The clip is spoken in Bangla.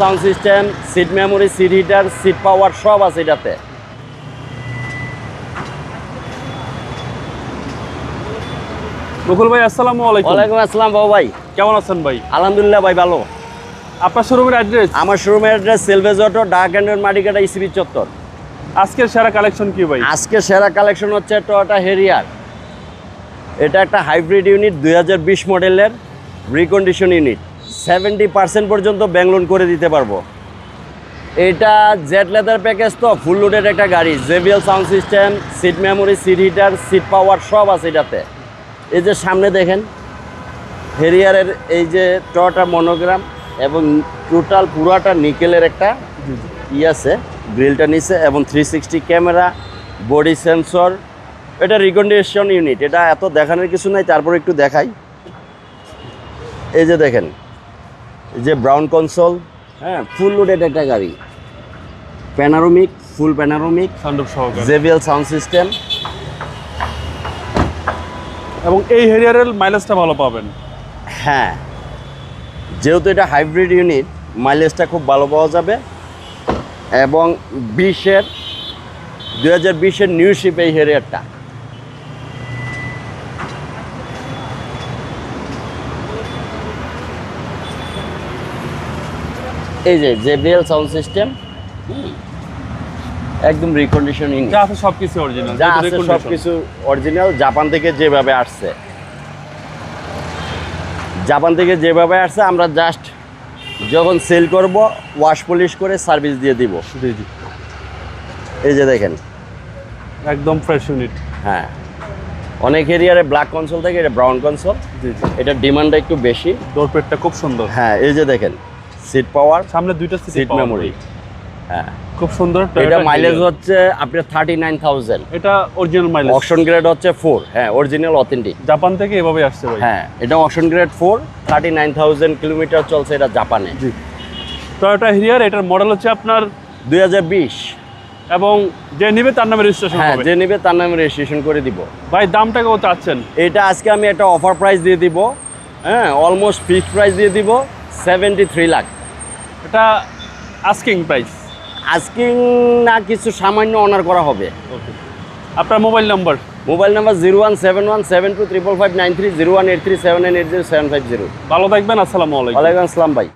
Sound system seat memory seat heater seat power সব আছে এটাতে। মুকুল ভাই আসসালামু আলাইকুম। ওয়ালাইকুম আসসালাম বাবু ভাই। কেমন আছেন ভাই? আলহামদুলিল্লাহ ভাই ভালো। আপনার শোরুমের অ্যাড্রেস আমার শোরুমের অ্যাড্রেস সেলভেজ অটো ডাক অ্যান্ড মাটিকাটা ইসিবি চত্বর। আজকের সেরা কালেকশন কি ভাই? আজকে সেরা কালেকশন হচ্ছে টয়োটা হেরিয়ার এটা একটা হাইব্রিড ইউনিট দুই হাজার বিশ মডেলের রিকন্ডিশন ইউনিট সেভেন্টি পার্সেন্ট পর্যন্ত ব্যাংলোন করে দিতে পারব। এটা জেট লেদার প্যাকেজ তো ফুল লোডেড একটা গাড়ি। JBL sound system seat memory seat heater seat power সব আছে এটাতে। এই যে সামনে দেখেন হেরিয়ারের এই যে টয়োটা মনোগ্রাম এবং টোটাল পুরাটা নিকেলের একটা ই আছে গ্রিলটা নিচে এবং three sixty camera body sensor এটা রিকন্ডিশন ইউনিট এটা এত দেখানোর কিছু নাই তারপর একটু দেখাই। এই যে দেখেন যে ব্রাউন কনসোল হ্যাঁ। ফুল লোডেড একটা গাড়ি। Panoramic full panoramic JBL sound system এবং এই হেরিয়ারের মাইলেজটা ভালো পাবেন। হ্যাঁ। যেহেতু এটা হাইব্রিড ইউনিট মাইলেজটা খুব ভালো পাওয়া যাবে। এবং বিশের দু হাজার বিশের নিউ শিপ এই হেরিয়ারটা। এই যে জেবিএল সাউন্ড সিস্টেম একদম রিকন্ডিশন যা আছে সবকিছু অরিজিনাল যা আছে সব কিছু অরিজিনাল জাপান থেকে যেভাবে আসছে। জাপান থেকে যেভাবে আসছে আমরা জাস্ট যখন সেল করব ওয়াশ পলিশ করে সার্ভিস দিয়ে দিব। জি জি। এই যে দেখেন। একদম ফ্রেশ ইউনিট হ্যাঁ। অনেক এরিয়ারে ব্ল্যাক কনসোল থাকে এটা ব্রাউন কনসোল এটার ডিমান্ডটা একটু বেশি। ডোরপেটটা খুব সুন্দর। হ্যাঁ এই যে দেখেন। সিট পাওয়ার সামনে দুইটা সিট সিট মেমোরি হ্যাঁ। খুব সুন্দর এটা মাইলেজ হচ্ছে আপনার থার্টি নাইন থাউজেন্ড এটা অরিজিনাল মাইলেজ অপশন গ্রেড হচ্ছে ফোর হ্যাঁ অরিজিনাল অথেন্টিক জাপান থেকে এভাবে আসছে ভাই। হ্যাঁ এটা option grade four thirty nine thousand kilometre চলছে এটা জাপানে। জি। টয়োটা হিয়ার এটার মডেল হচ্ছে আপনার দুই হাজার বিশ। এবং যে নিবে তার নামে রেজিস্ট্রেশন হ্যাঁ যে নেবে তার নামে রেজিস্ট্রেশন করে দিব। ভাই দামটা কত চাচ্ছেন? এটা আজকে আমি একটা অফার প্রাইস দিয়ে দিব। হ্যাঁ অলমোস্ট ফিক্সড প্রাইস দিয়ে দিব সেভেন্টি থ্রি লাখ এটা আস্কিং প্রাইস আস্কিং না কিছু সামান্য অনার করা হবে। ওকে আপনার mobile number mobile number zero one seven one seven two triple five nine three zero one eight three seven nine eight zero seven five zero ভালো থাকবেন আসসালামু আলাইকুম। ওয়ালাইকুম আসসালাম ভাই।